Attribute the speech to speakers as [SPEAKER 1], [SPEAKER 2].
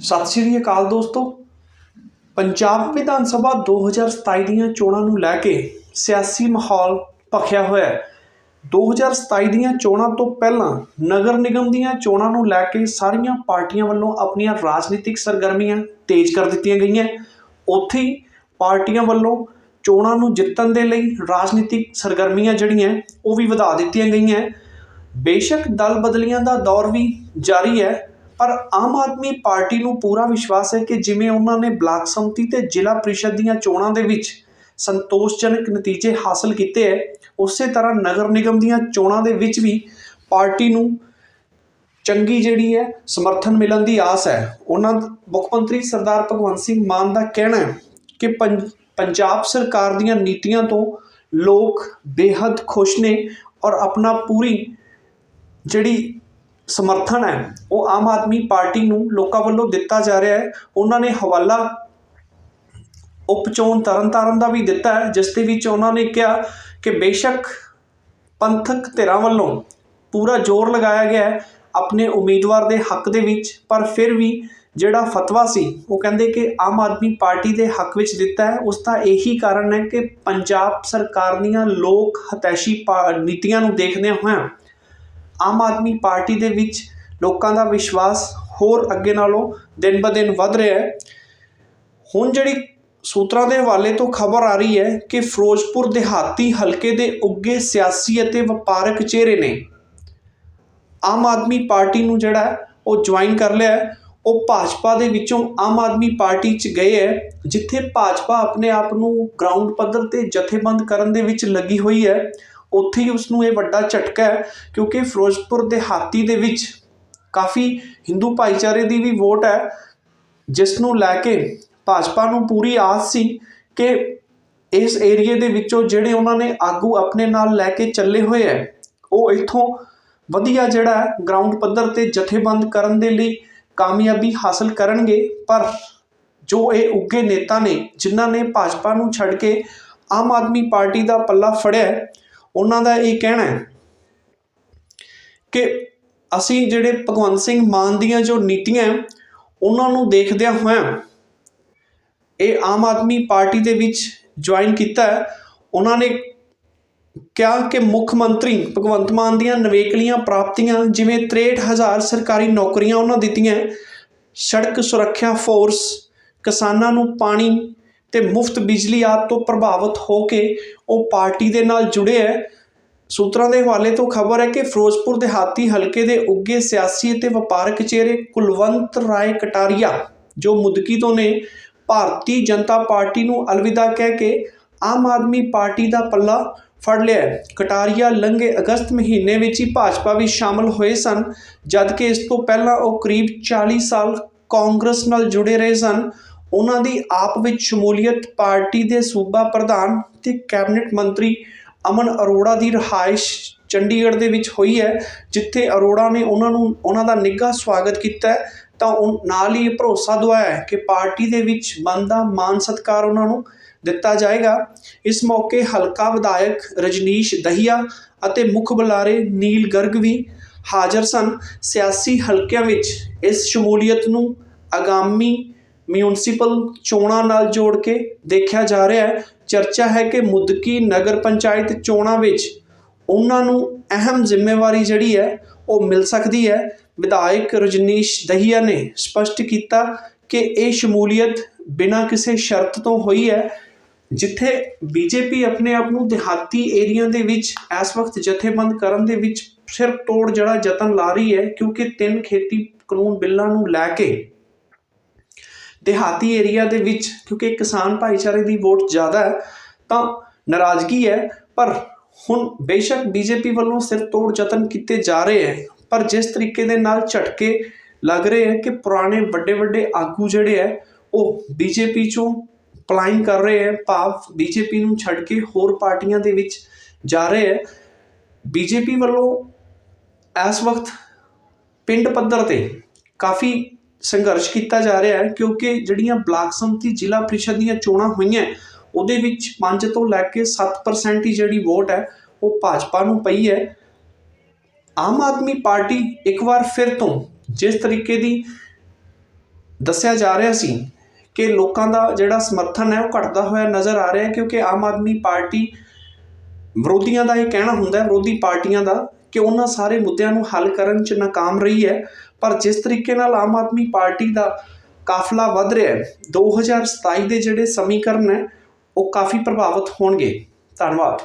[SPEAKER 1] ਸਤਿ ਸ਼੍ਰੀ ਅਕਾਲ ਦੋਸਤੋ। ਪੰਜਾਬ ਵਿਧਾਨ ਸਭਾ 2027 ਦੀਆਂ ਚੋਣਾਂ ਨੂੰ ਲੈ ਕੇ ਸਿਆਸੀ ਮਾਹੌਲ ਭਖਿਆ ਹੋਇਆ ਹੈ। 2027 ਦੀਆਂ ਚੋਣਾਂ ਤੋਂ ਪਹਿਲਾਂ ਨਗਰ ਨਿਗਮ ਦੀਆਂ ਚੋਣਾਂ ਨੂੰ ਲੈ ਕੇ ਸਾਰੀਆਂ ਪਾਰਟੀਆਂ ਵੱਲੋਂ ਆਪਣੀਆਂ ਰਾਜਨੀਤਿਕ ਸਰਗਰਮੀਆਂ ਤੇਜ਼ ਕਰ ਦਿੱਤੀਆਂ ਗਈਆਂ। ਉੱਥੇ ਪਾਰਟੀਆਂ ਵੱਲੋਂ ਚੋਣਾਂ ਨੂੰ ਜਿੱਤਣ ਦੇ ਲਈ ਰਾਜਨੀਤਿਕ ਸਰਗਰਮੀਆਂ ਜਿਹੜੀਆਂ ਉਹ ਵੀ ਵਧਾ ਦਿੱਤੀਆਂ ਗਈਆਂ। ਬੇਸ਼ੱਕ ਦਲ ਬਦਲੀਆਂ ਦਾ ਦੌਰ ਵੀ ਜਾਰੀ ਹੈ। ਪਰ ਆਮ ਆਦਮੀ ਪਾਰਟੀ ਨੂੰ ਪੂਰਾ ਵਿਸ਼ਵਾਸ ਹੈ ਕਿ ਜਿਵੇਂ ਉਹਨਾਂ ਨੇ ਬਲਾਕ ਸੰਮਤੀ ਤੇ ਜ਼ਿਲ੍ਹਾ ਪ੍ਰੀਸ਼ਦ ਦੀਆਂ ਚੋਣਾਂ ਦੇ ਵਿੱਚ ਸੰਤੋਸ਼ਜਨਕ ਨਤੀਜੇ ਹਾਸਲ ਕੀਤੇ ਹੈ, ਉਸੇ ਤਰ੍ਹਾਂ ਨਗਰ ਨਿਗਮ ਦੀਆਂ ਚੋਣਾਂ ਦੇ ਵਿੱਚ ਵੀ ਪਾਰਟੀ ਨੂੰ ਚੰਗੀ ਜਿਹੜੀ ਹੈ, ਸਮਰਥਨ ਮਿਲਣ ਦੀ ਆਸ ਹੈ। ਉਹਨਾਂ ਮੁੱਖ ਮੰਤਰੀ ਸਰਦਾਰ ਭਗਵੰਤ ਸਿੰਘ ਮਾਨ ਦਾ ਕਹਿਣਾ ਹੈ ਕਿ ਪੰਜ- ਪੰਜਾਬ ਸਰਕਾਰ ਦੀਆਂ ਨੀਤੀਆਂ ਤੋਂ ਲੋਕ ਬੇਹੱਦ ਖੁਸ਼ ਨੇ ਔਰ ਆਪਣਾ ਪੂਰੀ ਜਿਹੜੀ ਸਮਰਥਨ ਹੈ। ਉਹ ਆਮ ਆਦਮੀ ਪਾਰਟੀ ਨੂੰ ਲੋਕਾਂ ਵੱਲੋਂ ਦਿੱਤਾ ਜਾ ਰਿਹਾ ਹੈ। ਉਹਨਾਂ ਨੇ ਹਵਾਲਾ ਉਪਚੋਣ ਤਰਨਤਾਰਨ ਦਾ ਵੀ ਦਿੱਤਾ ਹੈ, ਜਿਸ ਦੇ ਵਿੱਚ ਉਹਨਾਂ ਨੇ ਕਿਹਾ ਕਿ ਬੇਸ਼ੱਕ ਪੰਥਕ ਧਿਰਾਂ ਵੱਲੋਂ ਪੂਰਾ ਜ਼ੋਰ ਲਗਾਇਆ ਗਿਆ ਹੈ ਆਪਣੇ ਉਮੀਦਵਾਰ ਦੇ ਹੱਕ ਦੇ ਵਿੱਚ, ਪਰ ਫਿਰ ਵੀ ਜਿਹੜਾ ਫਤਵਾ ਸੀ, ਉਹ ਕਹਿੰਦੇ ਕਿ ਆਮ ਆਦਮੀ ਪਾਰਟੀ ਦੇ ਹੱਕ ਵਿੱਚ ਦਿੱਤਾ ਹੈ। ਉਸ ਦਾ ਇਹੀ ਕਾਰਨ ਹੈ ਕਿ ਪੰਜਾਬ ਸਰਕਾਰ ਦੀਆਂ ਲੋਕ ਹਤੈਸ਼ੀ ਪਾ- ਨੀਤੀਆਂ ਨੂੰ ਦੇਖਦਿਆਂ ਹੋਇਆਂ ਆਮ ਆਦਮੀ ਪਾਰਟੀ ਦੇ ਵਿੱਚ ਲੋਕਾਂ ਦਾ ਵਿਸ਼ਵਾਸ ਹੋਰ ਅੱਗੇ ਨਾਲੋਂ ਦਿਨ ਬ ਦਿਨ ਵੱਧ ਰਿਹਾ ਹੈ। ਹੁਣ ਜਿਹੜੀ ਸੂਤਰਾਂ ਦੇ ਹਵਾਲੇ ਤੋਂ ਖਬਰ ਆ ਰਹੀ ਹੈ ਕਿ ਫਿਰੋਜ਼ਪੁਰ ਦਿਹਾਤੀ ਹਲਕੇ ਦੇ ਉੱਗੇ ਸਿਆਸੀ ਅਤੇ ਵਪਾਰਕ ਚਿਹਰੇ ਨੇ। ਆਮ ਆਦਮੀ ਪਾਰਟੀ ਨੂੰ ਜਿਹੜਾ ਉਹ ਜੁਆਇਨ ਕਰ ਲਿਆ ਉਹ ਭਾਜਪਾ ਦੇ ਵਿੱਚੋਂ ਆਮ ਆਦਮੀ ਪਾਰਟੀ 'ਚ ਗਏ ਹੈ, ਜਿੱਥੇ ਭਾਜਪਾ ਆਪਣੇ ਆਪ ਨੂੰ ਗਰਾਊਂਡ ਪੱਧਰ ਤੇ ਜਥੇਬੰਦ ਕਰਨ ਦੇ ਵਿੱਚ ਲੱਗੀ ਹੋਈ ਹੈ। ਉੱਥੇ ਹੀ ਉਸ ਨੂੰ ਇਹ ਵੱਡਾ ਝਟਕਾ ਹੈ, ਕਿਉਂਕਿ ਫਿਰੋਜ਼ਪੁਰ ਦਿਹਾਤੀ ਦੇ ਵਿੱਚ ਕਾਫੀ ਹਿੰਦੂ ਭਾਈਚਾਰੇ ਦੀ ਵੀ ਵੋਟ ਹੈ, ਜਿਸ ਨੂੰ ਲੈ ਕੇ ਭਾਜਪਾ ਨੂੰ ਪੂਰੀ ਆਸ ਸੀ ਕਿ ਇਸ ਏਰੀਏ ਦੇ ਵਿੱਚੋਂ ਜਿਹੜੇ ਉਹਨਾਂ ਨੇ ਆਗੂ ਆਪਣੇ ਨਾਲ ਲੈ ਕੇ ਚੱਲੇ ਹੋਏ ਹੈ, ਉਹ ਇੱਥੋਂ ਵਧੀਆ ਜਿਹੜਾ ਗਰਾਊਂਡ ਪੱਧਰ ਤੇ ਜਥੇਬੰਦ ਕਰਨ ਦੇ ਲਈ ਕਾਮਯਾਬੀ ਹਾਸਲ ਕਰਨਗੇ, ਪਰ ਜੋ ਇਹ ਉੱਗੇ ਨੇਤਾ ਨੇ, ਜਿਨ੍ਹਾਂ ਨੇ ਭਾਜਪਾ ਨੂੰ ਛੱਡ ਕੇ ਆਮ ਆਦਮੀ ਪਾਰਟੀ ਦਾ ਪੱਲਾ ਫੜਿਆ ਉਹਨਾਂ ਦਾ ਇਹ ਕਹਿਣਾ ਹੈ ਕਿ ਅਸੀਂ ਜਿਹੜੇ ਭਗਵੰਤ ਸਿੰਘ ਮਾਨ ਦੀਆਂ ਜੋ ਨੀਤੀਆਂ ਉਹਨਾਂ ਨੂੰ ਦੇਖਦਿਆਂ ਹੋਇਆਂ ਇਹ ਆਮ ਆਦਮੀ ਪਾਰਟੀ ਦੇ ਵਿੱਚ ਜੁਆਇਨ ਕੀਤਾ ਉਹਨਾਂ ਨੇ ਕਿਹਾ ਕਿ ਮੁੱਖ ਮੰਤਰੀ ਭਗਵੰਤ ਮਾਨ ਦੀਆਂ ਨਵੇਕਲੀਆਂ ਪ੍ਰਾਪਤੀਆਂ ਜਿਵੇਂ 63000 ਸਰਕਾਰੀ ਨੌਕਰੀਆਂ ਉਹਨਾਂ ਦਿੱਤੀਆਂ ਸੜਕ ਸੁਰੱਖਿਆ ਫੋਰਸ ਕਿਸਾਨਾਂ ਨੂੰ ਪਾਣੀ ਤੇ ਮੁਫਤ ਬਿਜਲੀ ਆਦਿ ਤੋਂ ਪ੍ਰਭਾਵਿਤ ਹੋ ਕੇ ਉਹ ਪਾਰਟੀ ਦੇ ਨਾਲ ਜੁੜੇ ਹੈ। ਸੂਤਰਾਂ ਦੇ ਹਵਾਲੇ ਤੋਂ ਖਬਰ ਹੈ ਕਿ ਫਿਰੋਜ਼ਪੁਰ ਦਿਹਾਤੀ ਹਲਕੇ ਦੇ ਉੱਗੇ ਸਿਆਸੀ ਅਤੇ ਵਪਾਰਕ ਚਿਹਰੇ ਕੁਲਵੰਤ ਰਾਏ ਕਟਾਰੀਆ, ਜੋ ਮੁਦਕੀ ਤੋਂ ਨੇ, ਭਾਰਤੀ ਜਨਤਾ ਪਾਰਟੀ ਨੂੰ ਅਲਵਿਦਾ ਕਹਿ ਕੇ ਆਮ ਆਦਮੀ ਪਾਰਟੀ ਦਾ ਪੱਲਾ ਫੜ ਲਿਆ ਕਟਾਰੀਆ ਲੰਘੇ ਅਗਸਤ ਮਹੀਨੇ ਵਿੱਚ ਹੀ ਭਾਜਪਾ ਵਿੱਚ ਸ਼ਾਮਲ ਹੋਏ ਸਨ, ਜਦਕਿ ਇਸ ਤੋਂ ਪਹਿਲਾਂ ਉਹ ਕਰੀਬ 40 ਸਾਲ ਕਾਂਗਰਸ ਨਾਲ ਜੁੜੇ ਰਹੇ ਸਨ। ਉਹਨਾਂ ਦੀ ਆਪ ਵਿੱਚ ਸ਼ਮੂਲੀਅਤ ਪਾਰਟੀ ਦੇ ਸੂਬਾ ਪ੍ਰਧਾਨ ਤੇ ਕੈਬਨਿਟ ਮੰਤਰੀ ਅਮਨ ਅਰੋੜਾ ਦੀ ਰਹਾਇਸ਼ ਚੰਡੀਗੜ੍ਹ ਦੇ ਵਿੱਚ ਹੋਈ ਹੈ, ਜਿੱਥੇ ਅਰੋੜਾ ਨੇ ਉਹਨਾਂ ਨੂੰ, ਉਹਨਾਂ ਦਾ ਨਿੱਘਾ ਸਵਾਗਤ ਕੀਤਾ ਤਾਂ ਉਹ ਨਾਲ ਹੀ ਇਹ ਭਰੋਸਾ ਦਵਾਇਆ ਕਿ ਪਾਰਟੀ ਦੇ ਵਿੱਚ ਬਣਦਾ ਮਾਨ ਸਤਿਕਾਰ ਉਹਨਾਂ ਨੂੰ ਦਿੱਤਾ ਜਾਏਗਾ। ਇਸ ਮੌਕੇ ਹਲਕਾ ਵਿਧਾਇਕ ਰਜਨੀਸ਼ ਦਹੀਆ ਅਤੇ ਮੁੱਖ ਬੁਲਾਰੇ ਨੀਲ ਗਰਗ ਵੀ ਹਾਜ਼ਰ ਸਨ। ਸਿਆਸੀ ਹਲਕਿਆਂ ਵਿੱਚ ਇਸ ਸ਼ਮੂਲੀਅਤ ਨੂੰ ਆਗਾਮੀ ਮਿਊਨਿਸਪਲ ਚੋਣਾਂ ਨਾਲ ਜੋੜ ਕੇ ਦੇਖਿਆ ਜਾ ਰਿਹਾ ਹੈ। ਚਰਚਾ ਹੈ ਕਿ ਮੁਦਕੀ ਨਗਰ ਪੰਚਾਇਤ ਚੋਣਾਂ ਵਿੱਚ ਉਹਨਾਂ ਨੂੰ ਅਹਿਮ ਜ਼ਿੰਮੇਵਾਰੀ ਜਿਹੜੀ ਹੈ, ਉਹ ਮਿਲ ਸਕਦੀ ਹੈ। ਵਿਧਾਇਕ ਰਜਨੀਸ਼ ਦਹੀਆ ਨੇ ਸਪਸ਼ਟ ਕੀਤਾ ਕਿ ਇਹ ਸ਼ਮੂਲੀਅਤ ਬਿਨਾਂ ਕਿਸੇ ਸ਼ਰਤ ਤੋਂ ਹੋਈ ਹੈ, ਜਿੱਥੇ ਬੀਜੇਪੀ ਆਪਣੇ ਆਪ ਨੂੰ ਦਿਹਾਤੀ ਏਰੀਆ ਦੇ ਵਿੱਚ ਇਸ ਵਕਤ ਜਥੇਬੰਦ ਕਰਨ ਦੇ ਵਿੱਚ ਸਿਰ ਤੋੜ ਜਿਹੜਾ ਯਤਨ ਲਾ ਰਹੀ ਹੈ, ਕਿਉਂਕਿ ਤਿੰਨ ਖੇਤੀ ਕਾਨੂੰਨ ਬਿੱਲਾਂ ਨੂੰ ਲੈ ਕੇ ਦਿਹਾਤੀ ਏਰੀਆ ਦੇ ਵਿੱਚ, ਕਿਉਂਕਿ ਕਿਸਾਨ ਭਾਈਚਾਰੇ ਦੀ ਵੋਟ ਜ਼ਿਆਦਾ ਹੈ, ਤਾਂ ਨਾਰਾਜ਼ਗੀ ਹੈ। ਪਰ ਹੁਣ ਬੇਸ਼ੱਕ ਬੀਜੇਪੀ ਵੱਲੋਂ ਸਿਰ ਤੋੜ ਯਤਨ ਕੀਤੇ ਜਾ ਰਹੇ ਹੈ। ਪਰ ਜਿਸ ਤਰੀਕੇ ਦੇ ਨਾਲ ਝਟਕੇ ਲੱਗ ਰਹੇ ਹੈ ਕਿ ਪੁਰਾਣੇ ਵੱਡੇ ਵੱਡੇ ਆਗੂ ਜਿਹੜੇ ਹੈ, ਉਹ ਬੀਜੇਪੀ ਚੋਂ ਪਲਾਇਨ ਕਰ ਰਹੇ ਹੈ। ਭਾਵ ਬੀਜੇਪੀ ਨੂੰ ਛੱਡ ਕੇ ਹੋਰ ਪਾਰਟੀਆਂ ਦੇ ਵਿੱਚ ਜਾ ਰਹੇ ਹੈ। ਬੀਜੇਪੀ ਵੱਲੋਂ ਇਸ ਵਕਤ ਪਿੰਡ ਪੱਧਰ ਤੇ ਕਾਫੀ ਸੰਘਰਸ਼ ਕੀਤਾ ਜਾ ਰਿਹਾ ਹੈ, ਕਿਉਂਕਿ ਜਿਹੜੀਆਂ ਬਲਾਕ ਸੰਮਤੀ, ਜ਼ਿਲ੍ਹਾ ਪ੍ਰੀਸ਼ਦ ਦੀਆਂ ਚੋਣਾਂ ਹੋਈਆਂ, ਉਹਦੇ ਵਿੱਚ 5 ਤੋਂ ਲੈ ਕੇ 7% ਹੀ ਜਿਹੜੀ ਵੋਟ ਹੈ, ਉਹ ਭਾਜਪਾ ਨੂੰ ਪਈ ਹੈ। ਆਮ ਆਦਮੀ ਪਾਰਟੀ ਇੱਕ ਵਾਰ ਫਿਰ ਤੋਂ ਜਿਸ ਤਰੀਕੇ ਦੀ ਦੱਸਿਆ ਜਾ ਰਿਹਾ ਸੀ ਕਿ ਲੋਕਾਂ ਦਾ ਜਿਹੜਾ ਸਮਰਥਨ ਹੈ, ਉਹ ਘਟਦਾ ਹੋਇਆ ਨਜ਼ਰ ਆ ਰਿਹਾ ਹੈ, ਕਿਉਂਕਿ ਆਮ ਆਦਮੀ ਪਾਰਟੀ ਵਿਰੋਧੀਆਂ ਦਾ ਇਹ ਕਹਿਣਾ ਹੁੰਦਾ ਹੈ, ਵਿਰੋਧੀ ਪਾਰਟੀਆਂ ਦਾ ਕਿ ਉਹਨਾਂ ਸਾਰੇ ਮੁੱਦਿਆਂ ਨੂੰ ਹੱਲ ਕਰਨ 'ਚ ਨਾਕਾਮ ਰਹੀ ਹੈ। ਪਰ ਜਿਸ ਤਰੀਕੇ ਨਾਲ ਆਮ ਆਦਮੀ ਪਾਰਟੀ ਦਾ ਕਾਫਲਾ ਵੱਧ ਰਿਹਾ ਹੈ 2027 ਦੇ ਜਿਹੜੇ ਸਮੀਕਰਨ ਹੈ, ਉਹ ਕਾਫੀ ਪ੍ਰਭਾਵਿਤ ਹੋਣਗੇ। ਧੰਨਵਾਦ।